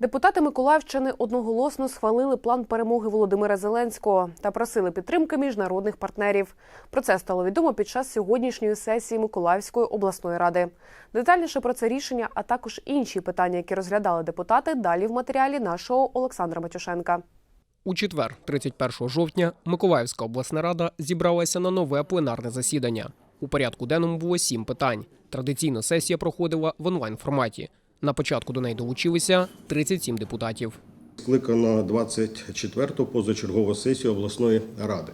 Депутати Миколаївщини одноголосно схвалили план перемоги Володимира Зеленського та просили підтримки міжнародних партнерів. Про це стало відомо під час сьогоднішньої сесії Миколаївської обласної ради. Детальніше про це рішення, а також інші питання, які розглядали депутати, далі в матеріалі нашого Олександра Матюшенка. У четвер, 31 жовтня, Миколаївська обласна рада зібралася на нове пленарне засідання. У порядку денному було сім питань. Традиційно сесія проходила в онлайн форматі. На початку до неї долучилися 37 депутатів. Скликано 24-ту позачергову сесію обласної ради.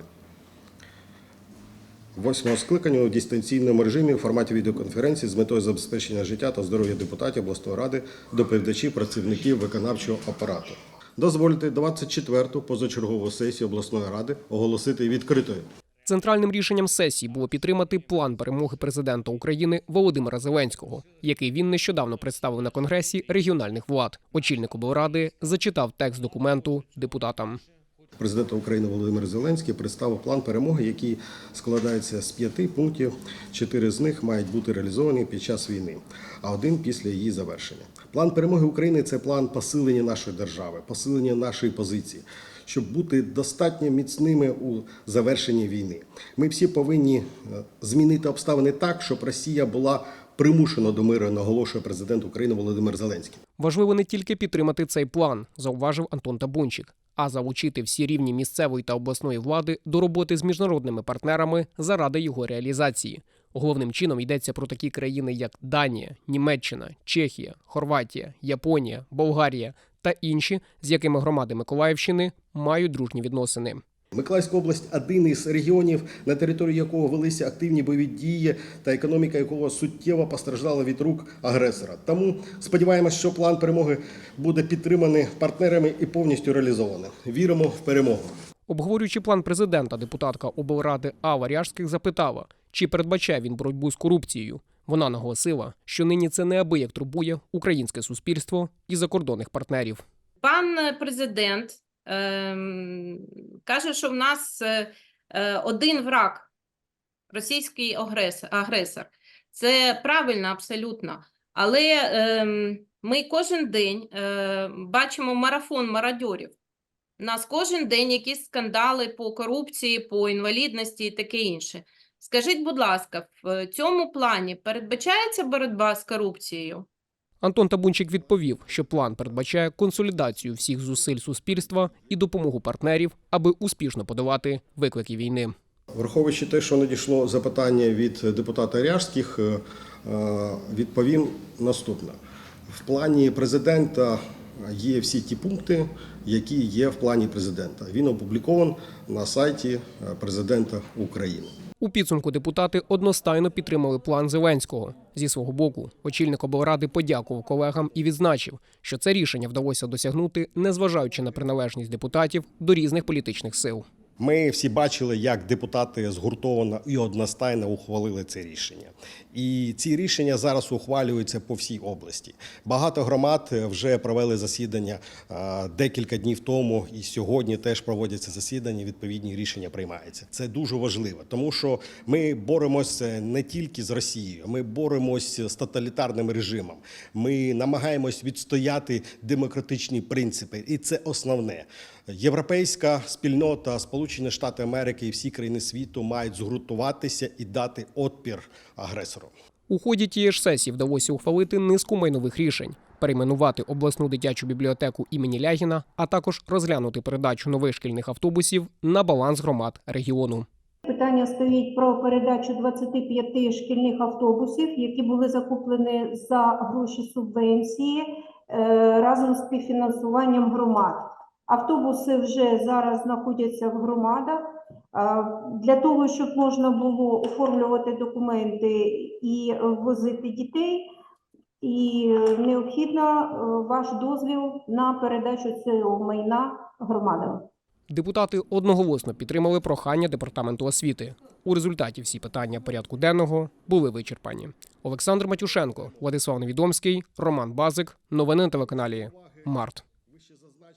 Восьмого скликання у дистанційному режимі у форматі відеоконференції з метою забезпечення життя та здоров'я депутатів обласної ради, доповідачів, працівників виконавчого апарату. Дозвольте 24-ту позачергову сесію обласної ради оголосити відкритою. Центральним рішенням сесії було підтримати план перемоги президента України Володимира Зеленського, який він нещодавно представив на конгресі регіональних влад. Очільник облради зачитав текст документу депутатам. Президент України Володимир Зеленський представив план перемоги, який складається з п'яти пунктів. Чотири з них мають бути реалізовані під час війни, а один після її завершення. План перемоги України це план посилення нашої держави, посилення нашої позиції, щоб бути достатньо міцними у завершенні війни. Ми всі повинні е, змінити обставини так, щоб Росія була примушена до миру, наголошує президент України Володимир Зеленський. Важливо не тільки підтримати цей план, зауважив Антон Табунчик, а залучити всі рівні місцевої та обласної влади до роботи з міжнародними партнерами заради його реалізації. Головним чином йдеться про такі країни, як Данія, Німеччина, Чехія, Хорватія, Японія, Болгарія та інші, з якими громади Миколаївщини мають дружні відносини. Миколаївська область один із регіонів, на території якого велися активні бойові дії та економіка якого суттєво постраждала від рук агресора. Тому сподіваємось, що план перемоги буде підтриманий партнерами і повністю реалізований. Віримо в перемогу. Обговорюючи план президента, депутатка облради Ава Ряжських запитала, чи передбачає він боротьбу з корупцією. Вона наголосила, що нині це неабияк турбує українське суспільство і закордонних партнерів. Пан е, президент ем, каже, що в нас е, е, один враг російський агресор. Це правильно абсолютно. Але ем, ми кожен день е, бачимо марафон мародьорів. У нас кожен день якісь скандали по корупції, по інвалідності і таке інше. Скажіть, будь ласка, в цьому плані передбачається боротьба з корупцією? Антон Табунчик відповів, що план передбачає консолідацію всіх зусиль суспільства і допомогу партнерів, аби успішно подолати виклики війни. Враховуючи те, що надійшло запитання від депутата Ряжських, е, е, відповім наступне. В плані президента є всі ті пункти, які є в плані президента. Він опублікован на сайті е, президента України. У підсумку депутати одностайно підтримали план Зеленського. Зі свого боку, очільник облради подякував колегам і відзначив, що це рішення вдалося досягнути, незважаючи на приналежність депутатів до різних політичних сил. Ми всі бачили, як депутати згуртовано і одностайно ухвалили це рішення. І ці рішення зараз ухвалюються по всій області. Багато громад вже провели засідання декілька днів тому, і сьогодні теж проводяться засідання. Відповідні рішення приймаються. Це дуже важливо, тому що ми боремося не тільки з Росією, ми боремося з тоталітарним режимом. Ми намагаємось відстояти демократичні принципи, і це основне. Європейська спільнота, Сполучені Штати Америки і всі країни світу мають згуртуватися і дати отпір агресору. У ході тієї ж сесії вдалося ухвалити низку майнових рішень, перейменувати обласну дитячу бібліотеку імені Лягіна, а також розглянути передачу нових шкільних автобусів на баланс громад регіону. Питання стоїть про передачу 25 шкільних автобусів, які були закуплені за гроші субвенції е, разом з співфінансуваннем громад. Автобуси вже зараз знаходяться в громадах. Для того, щоб можна було оформлювати документи і возити дітей, і необхідно е, ваш дозвіл на передачу цього майна громадам. Депутати одноголосно підтримали прохання департаменту освіти. У результаті всі питання порядку денного були вичерпані. Олександр Матюшенко, Владислав Невідомський, Роман Базик. Новини на телеканалі Март.